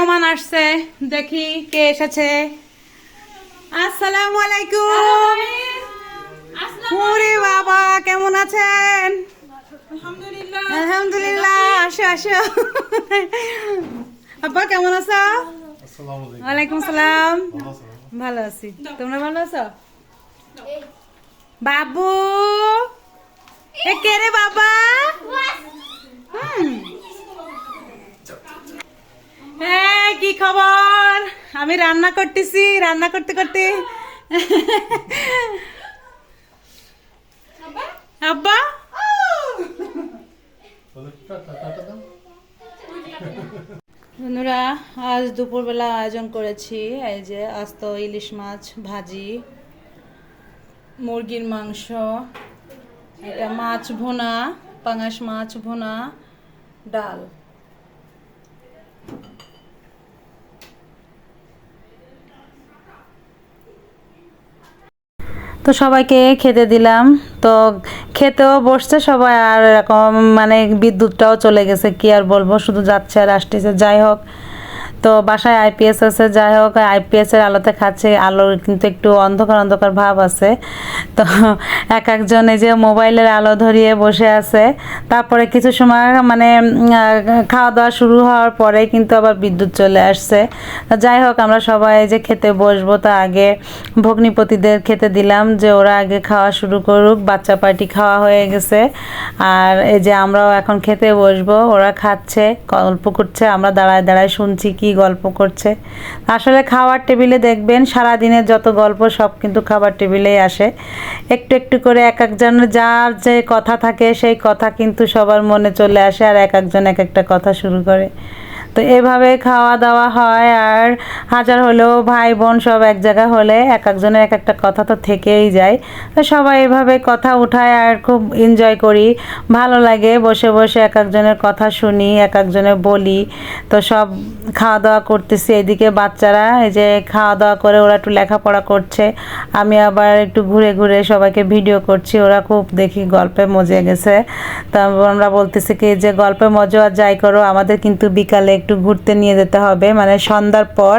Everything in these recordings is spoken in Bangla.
মেহমান আসছে দেখি কে এসেছে। আসসালামু আলাইকুম। ওরে বাবা কেমন আছেন? আলহামদুলিল্লাহ। আসো আসো। আব্বা কেমন আছো? ওয়ালাইকুম সালাম। ভালো আছি তোমরা ভালো আছো? বাবু এ কে রে বাবা? আমি রান্না করতেছি রান্না করতে করতে। আব্বা। বন্ধুরা আজ দুপুরবেলা আয়োজন করেছি এই যে আস্ত ইলিশ মাছ ভাজি মুরগির মাংস এটা মাছ ভোনা পাঙাশ মাছ ভোনা ডাল। তো সবাইকে খেতে দিলাম। তো খেতেও বসছে সবাই আর এরকম মানে বিদ্যুৎটাও চলে গেছে, কি আর বলব, শুধু যাচ্ছে আর আসতেছে। যাই হোক তো বাসায় আইপিএস আছে, যাই হোক আইপিএস এর আলোতে খাচ্ছে, আলোর কিন্তু একটু অন্ধকার অন্ধকার ভাব আছে। তো এক একজন এই যে মোবাইলের আলো ধরিয়ে বসে আছে। তারপরে কিছু সময় মানে খাওয়া দাওয়া শুরু হওয়ার পরে কিন্তু আবার বিদ্যুৎ চলে আসছে। যাই হোক, আমরা সবাই যে খেতে বসবো, তা আগে ভগ্নিপতিদের খেতে দিলাম যে ওরা আগে খাওয়া শুরু করুক, বাচ্চা পার্টি খাওয়া হয়ে গেছে। আর এই যে আমরাও এখন খেতে বসবো, ওরা খাচ্ছে, গল্প করছে, আমরা দাঁড়ায় দাঁড়ায় শুনছি কি গল্প করছে। আসলে খাওয়ার টেবিলে দেখবেন সারা দিনের যত গল্প, সব কিন্তু খাবার টেবিলেই আসে। একটু একটু করে এক একজন, যার যে কথা থাকে সেই কথা কিন্তু সবার মনে চলে আসে আর এক একজন এক একটা কথা শুরু করে। তো এভাবে খাওয়া দাওয়া হয় আর হাজার হলেও ভাই বোন সব এক জায়গা হলে এক একজনের এক একটা কথা তো থেকেই যায়। তো সবাই এভাবে কথা উঠায় আর খুব এনজয় করি। ভালো লাগে বসে বসে এক একজনের কথা শুনি, এক একজনের বলি। তো সব খাওয়া দাওয়া করতেছি। এদিকে বাচ্চারা এই যে খাওয়া দাওয়া করে ওরা একটু লেখাপড়া করছে। আমি আবার একটু ঘুরে ঘুরে সবাইকে ভিডিও করছি। ওরা খুব দেখি গল্পে মজে গেছে। তো আমরা বলতেছি কি যে গল্পে মজা আর যাই করো, আমাদের কিন্তু বিকালে একটু ঘুরতে নিয়ে যেতে হবে। মানে সন্ধ্যার পর,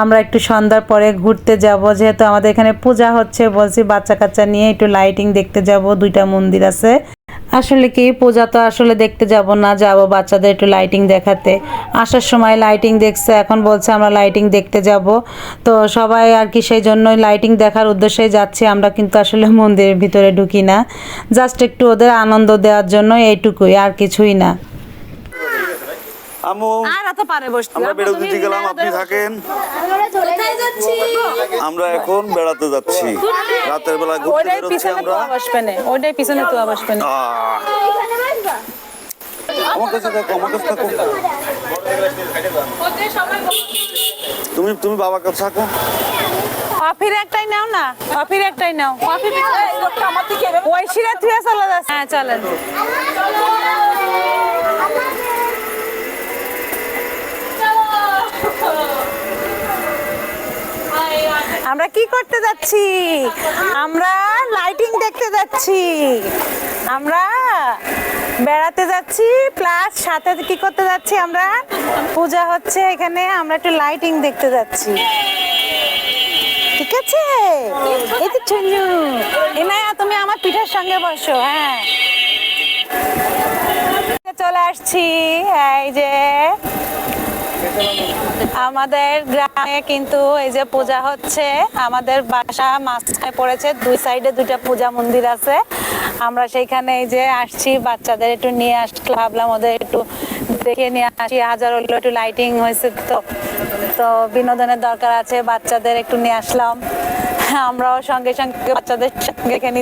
আমরা একটু সন্ধ্যার পরে ঘুরতে যাব। যেহেতু আমাদের এখানে পূজা হচ্ছে, বলছি বাচ্চা কাচ্চা নিয়ে একটু লাইটিং দেখতে যাব। দুইটা মন্দির আছে। আসলে কি, পূজা তো আসলে দেখতে যাব না, যাব বাচ্চাদের একটু লাইটিং দেখাতে। আসার সময় লাইটিং দেখছে, এখন বলছে আমরা লাইটিং দেখতে যাব। তো সবাই আর কি সেই জন্যই লাইটিং দেখার উদ্দেশ্যে যাচ্ছি। আমরা কিন্তু আসলে মন্দিরের ভিতরে ঢুকি না। জাস্ট একটু ওদের আনন্দ দেওয়ার জন্য এইটুকুই, আর কিছুই না। আমু আর এত পারে বসতে আমরা বেরোতে ঠিক গেলাম আপনি থাকেন। আমরা এখন বেড়াতে যাচ্ছি। রাতের বেলা ঘুরতে বেরোচ্ছি আমরা। ওইটাই পিছনে তো বসবে না। আহ, আমার কাছে থাকো আমার কাছে থাকো তুমি তুমি বাবার কাছে থাকো। কফির একটাই নাও না কফির একটাই নাও। কফি ওই শিরা থুয়ে চলে যাচ্ছে। হ্যাঁ চলেন। আমরা কি করতে যাচ্ছি? আমরা লাইটিং দেখতে যাচ্ছি। আমরা বেড়াতে যাচ্ছি প্লাস সাথে কি করতে যাচ্ছি আমরা? পূজা হচ্ছে এখানে, আমরা একটু লাইটিং দেখতে যাচ্ছি। ঠিক আছে? এই তো চুনু এনায়া তুমি আমার পিঠার সঙ্গে বসো হ্যাঁ। চলে আসছি, এই যে আমাদের গ্রামে কিন্তু এই যে পূজা হচ্ছে, আমাদের বাসা মাঝখানে পড়েছে, দুই সাইডে দুইটা পূজা মন্দির আছে। আমরা সেইখানে এই যে আসছি, বাচ্চাদের একটু নিয়ে আসলে ভাবলাম ওদের একটু দেখে নিয়ে আসি। হাজার হলো একটু লাইটিং হয়েছে তো তো বিনোদনের দরকার আছে, বাচ্চাদের একটু নিয়ে আসলাম। আমরাও সঙ্গে সঙ্গে বাচ্চাদের সঙ্গে এখানে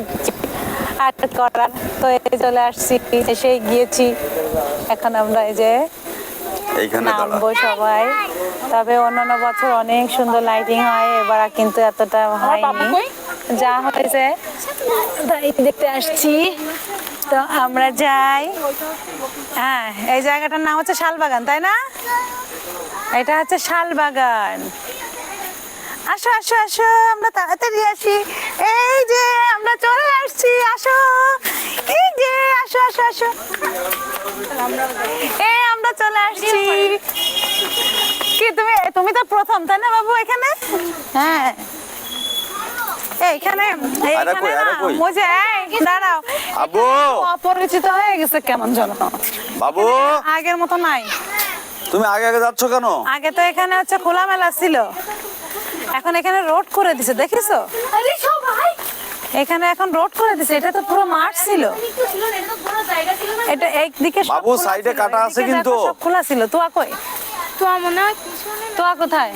আর্ট করার, তো এই চলে আসছি এসে গিয়েছি। এখন আমরা এই যে এইখানে নামবো সবাই। তবে অন্যান্য বছর অনেক সুন্দর লাইটিং হয় এবার আর কিন্তু এতটা হয়নি। যা হয়েছে তাই দেখতে আসছি। তো আমরা যাই। হ্যাঁ এই জায়গাটার নাম হচ্ছে শালবাগান তাই না? এটা হচ্ছে শালবাগান। আসো আসো আসো আমরা তাড়াতাড়ি আসি। এই যে আমরা চলে আসছি আসো। এই যে আসো আসো আসো। এই আমরা চলে আসছি। কি তুমি তুমি তো প্রথম তাই না বাবু এখানে? হ্যাঁ। এইখানে এইখানে না কই? দাঁড়াও। আবু! অপরিচিত হয়ে গেছে কেমন যেন। বাবু! আগের মতো নাই। তুমি আগে আগে যাচ্ছ কেন? আগে তো এখানে হচ্ছে খোলামেলা ছিল। এখন এখানে রোড করে দিছে দেখিছো? আরে সবাই এখানে এখন রোড করে দিছে এটা তো পুরো মাঠ ছিল। এটা তো একদিকে বাবু, সাইডে কাটা আছে কিন্তু। সব খোলা ছিল। তোয়া কই? তো মনে হয় নেই। তোয়া কোথায়?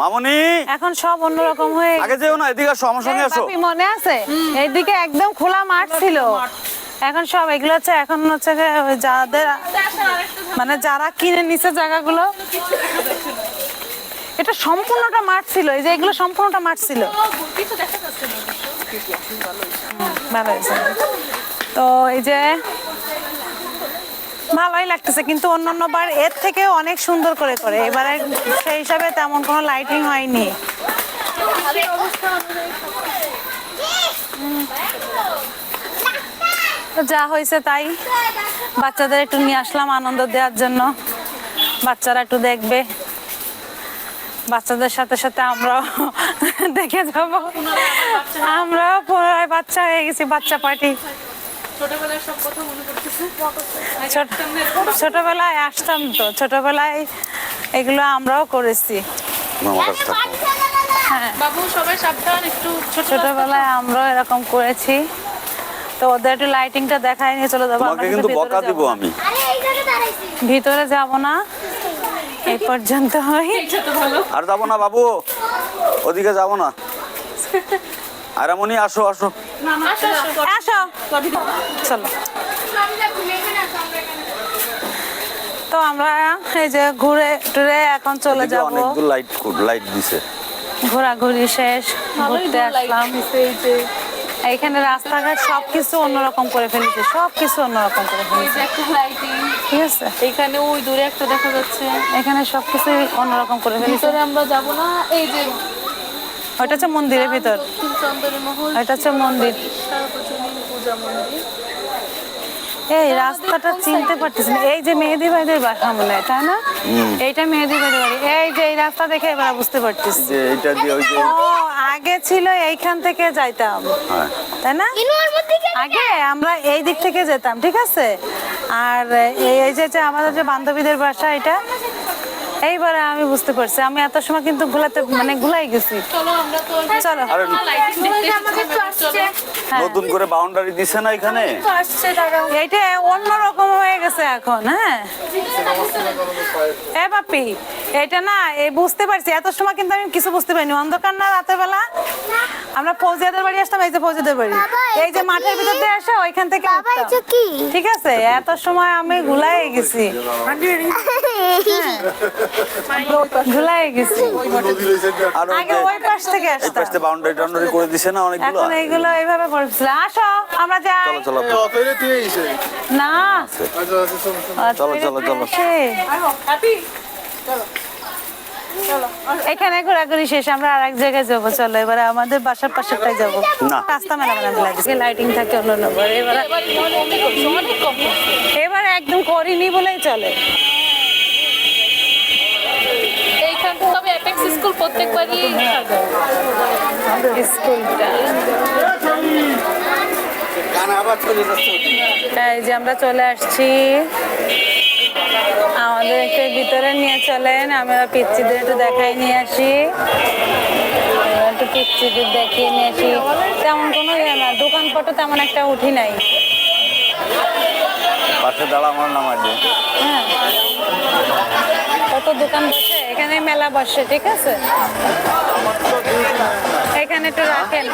মামনি! এখন সব অন্যরকম হয়ে আগে যেও না এদিকে আসো আমার সঙ্গে এই আসো মনে আছে? এইদিকে একদম খোলা মাঠ ছিল। এখন সব এগুলো হচ্ছে এখন হচ্ছে যে যাদের মানে যারা কিনে নিছে জায়গাগুলো এটা সম্পূর্ণটা মাঠ ছিল এই যে এগুলো সম্পূর্ণটা মাঠ ছিল ভালো হয়েছে। তো এই যে, ভালোই লাগতেছে, কিন্তু অন্যান্য বার এর থেকে অনেক সুন্দর করে করে। এবারে সেই হিসাবে তেমন কোনো লাইটিং হয়নি। যা হয়েছে তাই। বাচ্চাদের একটু নিয়ে আসলাম আনন্দ দেওয়ার জন্য। বাচ্চারা একটু দেখবে। বাচ্চাদের সাথে সাথে আমরাও দেখে যাব। আমরাও পুনরায় বাচ্চা হয়ে গেছি বাচ্চা পার্টি। ছোটবেলার সব কথা মনে করতেছে ছোটবেলায় আসতাম তো ছোটবেলায় এগুলো আমরাও করেছি। তুমি আমার কাছে থাকো বাবু সবাই সাবধান একটু ছোটবেলায় আমরাও এরকম করেছি। তো ওদের একটু লাইটিংটা দেখাই নিয়ে চলে যাব কিন্তু ভিতরে বকা যাব দিব আমি। আরে এই জায়গায় দাঁড়াইছি। ভিতরে যাব না। এই পর্যন্ত হই আর যাব না বাবু ওদিকে যাব না। আরামনি আসো আসো আসো। আসো। আসো চলো। তো আমরা এই যে ঘুরে টুরে এখন চলে যাব। অনেকগুলো লাইট লাইট দিছে। ঘোরাঘুরি শেষ ঘুরতে আসলাম। এইখানে রাস্তাঘাট সবকিছু অন্যরকম করে ফেলেছে সবকিছু অন্যরকম করে ফেলেছে। ঠিক আছে? এখানে ওই দূরে একটা দেখা যাচ্ছে। এখানে সবকিছু অন্যরকম করে ফেলেছে। ভিতরে আমরা যাব না এই যে ওইটা হচ্ছে মন্দিরের ভিতর। ওইটা হচ্ছে মন্দির। মন্দির। এই রাস্তাটা চিনতে পারতেছি না এই যে মেহেদি ভাইদের বাসা মনে হয় তাই না? এইটা মেহেদি ভাইদের বাড়ি। এই যে এই রাস্তা দেখে এবার বুঝতে পারতেছি। যে এটা দিয়ে ওই যে আগে ছিল এইখান থেকে যাইতাম। হ্যাঁ। তাই না? আগে আমরা এই দিক থেকে যেতাম ঠিক আছে? আর এই এই যে যে আমাদের যে বান্ধবীদের বাসা এটা এইবারে আমি বুঝতে পারছি। আমি এত সময় কিন্তু ঘুলাতে মানে ঘুলাই গেছি। চলো আমরা তো চলো। আরে লাইটিং দেখতে আমাদের তো এসেছি, চলো। আসছে হ্যাঁ। নতুন করে বাউন্ডারি দিছে না এখানে? তো আসছে দাঁড়াও এইটা অন্যরকম হয়ে গেছে এখন হ্যাঁ। এ বাপি এটা না এই বুঝতে পারছি। এত সময় কিন্তু আমি কিছু বুঝতে পারিনি। অন্ধকার না রাতের বেলা? আমরা ফৌজিয়াদের বাড়ি আসতাম এই যে ফৌজিয়াদের বাড়ি। এই যে মাঠের? ভিতর দিয়ে আসে ওইখান থেকে বাবা এটা কি? ঠিক আছে এত সময় আমি ঘুলাই গেছি। ঘুলাই গেছি। আর আগে ওই পাশ থেকে এই পাশে বাউন্ডারি টাউন্ডারি করে দিছে না অনেকগুলো এখন এইগুলো এইভাবে করছিল আসো আমরা যাই। চলো চলো না। চলো, চলো, চলো। আসে। এখানে ঘোরাঘুরি শেষ আমরা আর এক জায়গায় যাব। চলো এবারে আমাদের বাসার পাশেরটাই যাব। রাস্তা মেলা মেলা লাগছে লাইটিং থাকে অন্য নম্বর। এবারে একদম করিনি বলেই চলে এইখান থেকে স্কুল প্রত্যেকবারই। স্কুলটা। এই যে আমরা চলে আসছি। আমাদের একটু ভিতরে নিয়ে চলেন আমরা পিচ্ছিদের একটু দেখাই নিয়ে আসি। একটু পিচ্ছিদের দেখিয়ে নিয়ে আসি। তেমন কোনো ইয়ে না দোকানপাটও তেমন একটা উঠি নাই। পাশে দাঁড়া আমার নামাই দিয়ে হ্যাঁ। কত দোকান বসে? এখানে মেলা বসে ঠিক আছে? এখানে তো রাখেন।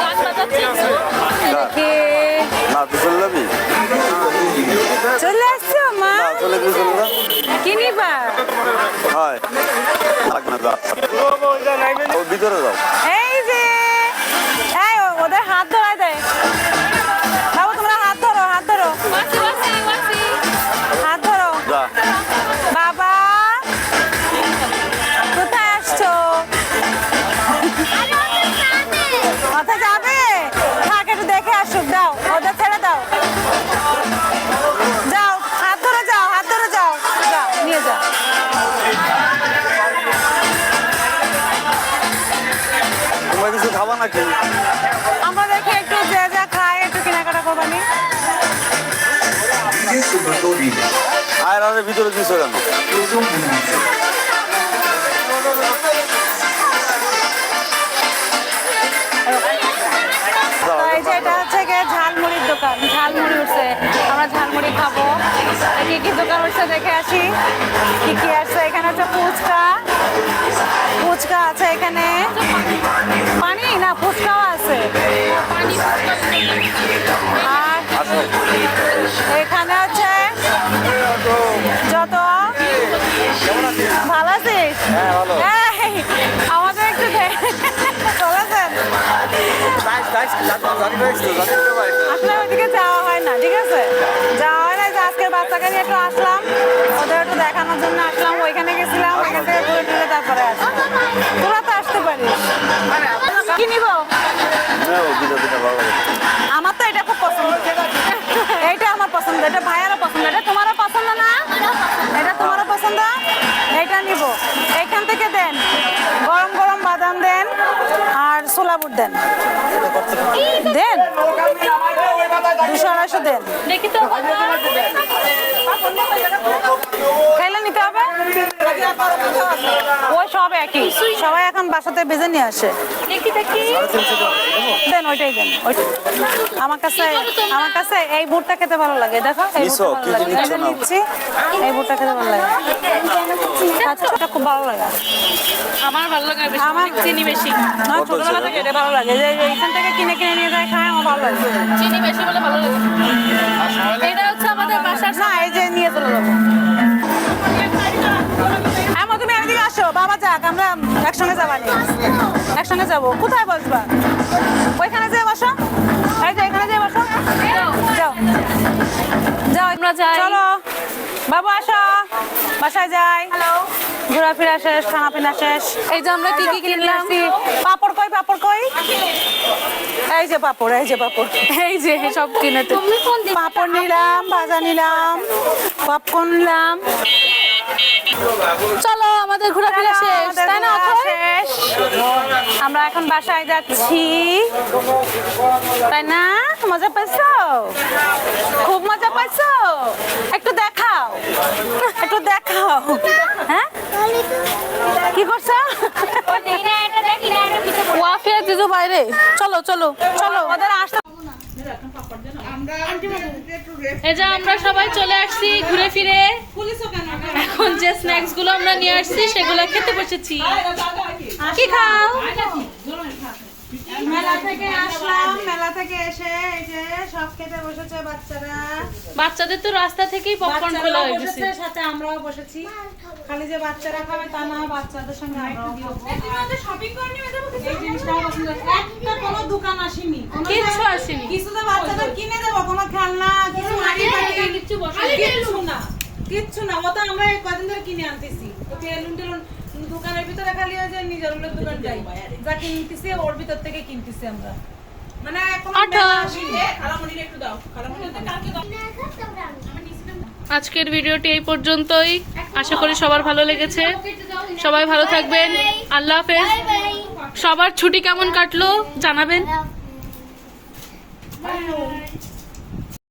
চলে আসছো মা। না চলে গিয়ে চলে যা। কি নিবা? হয়। ভিতরে যাও। তোমরা কিছু খাবা নাকি? আমরা দেখি একটু যে যা খায় একটু কেনাকাটা করবা নি। আর আরে ভিতরে দিছো কেন এটা হচ্ছে গিয়ে ঝালমুড়ির দোকান ঝালমুড়ি উঠছে। আমরা ঝালমুড়ি দেখে আসি কি কি আসছে এখানে হচ্ছে ফুচকা ফুচকা আছে এখানে পানি না ফুচকাও আছে আর এখানে হচ্ছে যত ভালো আছিস হ্যাঁ আমাদের একটু পাইছো আসলে ওইদিকে যাওয়া হয় না ঠিক আছে যাওয়া হয় আজকে বাচ্চাকে নিয়ে একটু আসলাম। ওদের একটু দেখানোর জন্য আসলাম। ওইখানে গেছিলাম ওইখান থেকে ঘুরে টুরে তারপরে আসলাম। তোরা তো আসতে পারিস। কি নিব? লাগে। আমার তো এটা খুব পছন্দ। এইটা আমার পছন্দ। এটা ভাইয়ারও পছন্দ। এটা তোমারও পছন্দ না? এটা তোমারও পছন্দ? এইটা নিব। এইখান থেকে দেন। গরম গরম ছোলা বুট দেন। দেন? দুশো আড়াইশো দেন। খাইলে নিতে হবে? ওই সব একই। সবাই এখন বাসাতে বেজে নিয়ে আসে। দেখি দেখি। দেন ওইটাই দেন আমার কাছে আমার কাছে এই বুটটা খেতে ভালো লাগে। দেখো এই? বুটটা ভালো লাগে। নিচ্ছ এই বুটটা খেতে ভালো লাগে। আচ্ছা খুব ভালো লাগে। আমার ভালো লাগে বেশি আমার অনেক চিনি বেশি। না ছোটবেলা থেকে এটা ভালো লাগে। যে এইখান থেকে কিনে কিনে নিয়ে যায় খায় আমার ভালো লাগে। চিনি বেশি বলে ভালো লাগে। এটা হচ্ছে আমাদের বাসার না এই যে নিয়ে চলে যাব। এদিকে আসো বাবা যাক আমরা একসঙ্গে যাবানি একসঙ্গে যাব। কোথায় বসবা? ওইখানে যেয়ে বসো। এই যে এখানে যেয়ে বসো। যাও। যাও আমরা যাই। চলো। বাবু আসো। বাসায় যাই। হ্যালো ঘোরাফেরা শেষ খানা পিনা শেষ। এই যে আমরা কি কি কিনলাম? পাপড় কই পাপড় কই? এই যে পাপড় এই যে পাপড়। এই যে সব কিনে তো পাপড় নিলাম ভাজা নিলাম পপকর্ন নিলাম। চলো আমাদের ঘোরাফেরা শেষ তাই না শেষ। আমরা এখন বাসায় যাচ্ছি। তাই না? মজা পাইছো? খুব মজা পাইছো? একটু দেখাও। একটু দেখাও। হ্যাঁ? কি করছ? ওয়াফিয়া জিজু বাইরে। চলো চলো চলো। ওদের আসতে এই যে আমরা সবাই চলে আসছি ঘুরে ফিরে এখন যে স্ন্যাক্সগুলো আমরা নিয়ে আসছি সেগুলো খেতে বসেছি কি খাও মেলা থেকে আসলাম মেলা থেকে এসে এই যে সব খেতে বসেছে বাচ্চারা। বাচ্চাদের তো রাস্তা থেকেই পপকর্ন খোলা হয়ে গেছে। সাথে আমরাও বসেছি। খালি যে বাচ্চারা খাবে তা না বাচ্চাদের সঙ্গে। এই জিনিসটাও পছন্দ একটা কোনো দোকান আসেনি। কিছু তো বাচ্চাদের কিনে দেবো কোনো খেলনা কিছু হাঁড়ি না কিচ্ছু না। ও তো আমরা কদিন ধরে কিনে আনতেছি। তো বেলুন টেলুন দোকানের ভিতরে খালি হয়ে যায় নিজের হলে দোকান যাই। যা কিনতেছি ওর ভিতর থেকে কিনতেছি আমরা। মানে এখন খালামণির একটু দাও। আজকের ভিডিওটি এই পর্যন্তই। আশা করি সবার ভালো লেগেছে। সবাই ভালো থাকবেন। আল্লাহ হাফেজ। সবার ছুটি কেমন কাটলো জানাবেন।